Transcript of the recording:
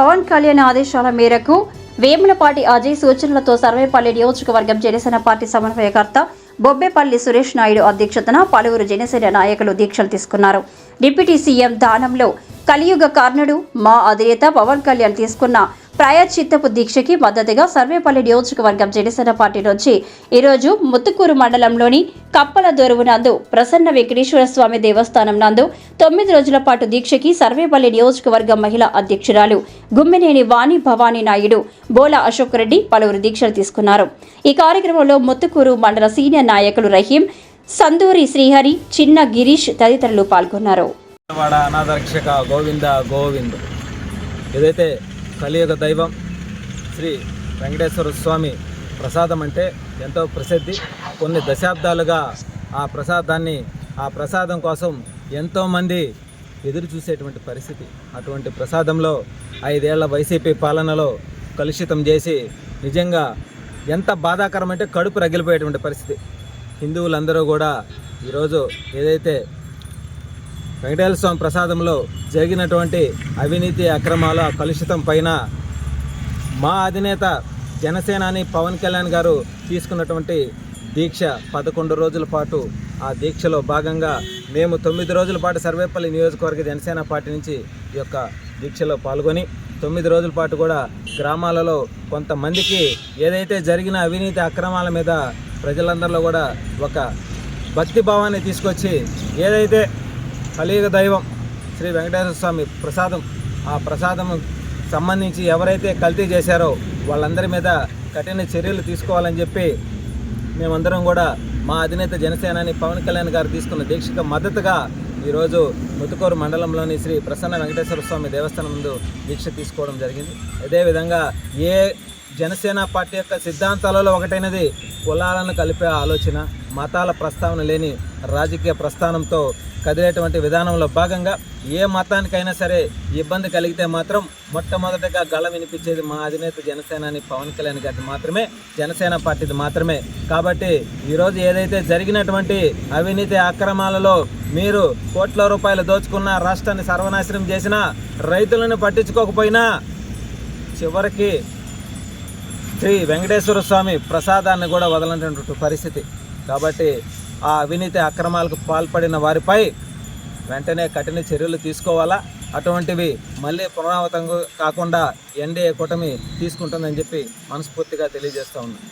పవన్ కళ్యాణ్ ఆదేశాల మేరకు వేములపాటి అజయ్ సూచనలతో సర్వేపల్లి నియోజకవర్గం జనసేన పార్టీ సమన్వయకర్త బొబ్బేపల్లి సురేష్ నాయుడు అధ్యక్షతన పలువురు జనసేన నాయకులు దీక్షలు తీసుకున్నారు. డిప్యూటీ సీఎం దానంలో కలియుగ కర్ణుడు మా అధినేత పవన్ కళ్యాణ్ తీసుకున్న ప్రాయశ్చిత్తపు దీక్షకి మద్దతుగా సర్వేపల్లి నియోజకవర్గం జనసేన పార్టీ నుంచి ఈరోజు ముత్తుకూరు మండలంలోని కప్పల దొరువు నందు ప్రసన్న వెంకటేశ్వర స్వామి దేవస్థానం నందు తొమ్మిది రోజుల పాటు దీక్షకి సర్వేపల్లి నియోజకవర్గం మహిళా అధ్యక్షురాలు గుమ్మినేని వాణి భవానీ నాయుడు బోల అశోక్ రెడ్డి పలువురు దీక్షలు తీసుకున్నారు. ఈ కార్యక్రమంలో ముత్తుకూరు మండల సీనియర్ నాయకులు రహీం సందూరి శ్రీహరి చిన్న గిరీష్ తదితరులు పాల్గొన్నారు. గోవింద గోవింద్. ఏదైతే కలియుగ దైవం శ్రీ వెంకటేశ్వర స్వామి ప్రసాదం అంటే ఎంతో ప్రసిద్ధి. కొన్ని దశాబ్దాలుగా ఆ ప్రసాదాన్ని ఆ ప్రసాదం కోసం ఎంతోమంది ఎదురు చూసేటువంటి పరిస్థితి. అటువంటి ప్రసాదంలో ఐదేళ్ళ వైసీపీ పాలనలో కలుషితం చేసి నిజంగా ఎంత బాధాకరం అంటే కడుపు రగిలిపోయేటువంటి పరిస్థితి. హిందువులందరూ కూడా ఈరోజు ఏదైతే వెంకటేశ్వర స్వామి ప్రసాదంలో జరిగినటువంటి అవినీతి అక్రమాల కలుషితం పైన మా అధినేత జనసేనాని పవన్ కళ్యాణ్ గారు తీసుకున్నటువంటి దీక్ష పదకొండు రోజుల పాటు ఆ దీక్షలో భాగంగా మేము తొమ్మిది రోజుల పాటు సర్వేపల్లి నియోజకవర్గ జనసేన పార్టీ నుంచి ఈ యొక్క దీక్షలో పాల్గొని తొమ్మిది రోజుల పాటు కూడా గ్రామాలలో కొంతమందికి ఏదైతే జరిగిన అవినీతి అక్రమాల మీద ప్రజలందరిలో కూడా ఒక భక్తి భావాన్ని తీసుకొచ్చి ఏదైతే కలియుగ దైవం శ్రీ వెంకటేశ్వర స్వామి ప్రసాదం. ఆ ప్రసాదం సంబంధించి ఎవరైతే కల్తీ చేశారో వాళ్ళందరి మీద కఠిన చర్యలు తీసుకోవాలని చెప్పి మేమందరం కూడా మా అధినేత జనసేనాని పవన్ కళ్యాణ్ గారు తీసుకున్న దీక్షకు మద్దతుగా ఈరోజు ముతుకూరు మండలంలోని శ్రీ ప్రసన్న వెంకటేశ్వర స్వామి దేవస్థానం ముందు దీక్ష తీసుకోవడం జరిగింది. అదేవిధంగా ఏ జనసేన పార్టీ యొక్క సిద్ధాంతాలలో ఒకటైనది కులాలను కలిపే ఆలోచన మతాల ప్రస్తావన లేని రాజకీయ ప్రస్థానంతో కదిలేటువంటి విధానంలో భాగంగా ఏ మతానికైనా సరే ఇబ్బంది కలిగితే మాత్రం మొట్టమొదటిగా గళ వినిపించేది మా అధినేత జనసేనాని పవన్ కళ్యాణ్ గారిది మాత్రమే జనసేన పార్టీది మాత్రమే. కాబట్టి ఈరోజు ఏదైతే జరిగినటువంటి అవినీతి అక్రమాలలో మీరు కోట్ల రూపాయలు దోచుకున్న రాష్ట్రాన్ని సర్వనాశనం చేసినా రైతులను పట్టించుకోకపోయినా చివరికి శ్రీ వెంకటేశ్వర స్వామి ప్రసాదాన్ని కూడా వదలనటువంటి పరిస్థితి. కాబట్టి ఆ అవినీతి అక్రమాలకు పాల్పడిన వారిపై వెంటనే కఠిన చర్యలు తీసుకోవాలా? అటువంటివి మళ్ళీ పునరావృతం కాకుండా ఎన్డీఏ కూటమి తీసుకుంటుందని చెప్పి మనస్ఫూర్తిగా తెలియజేస్తూ ఉన్నాను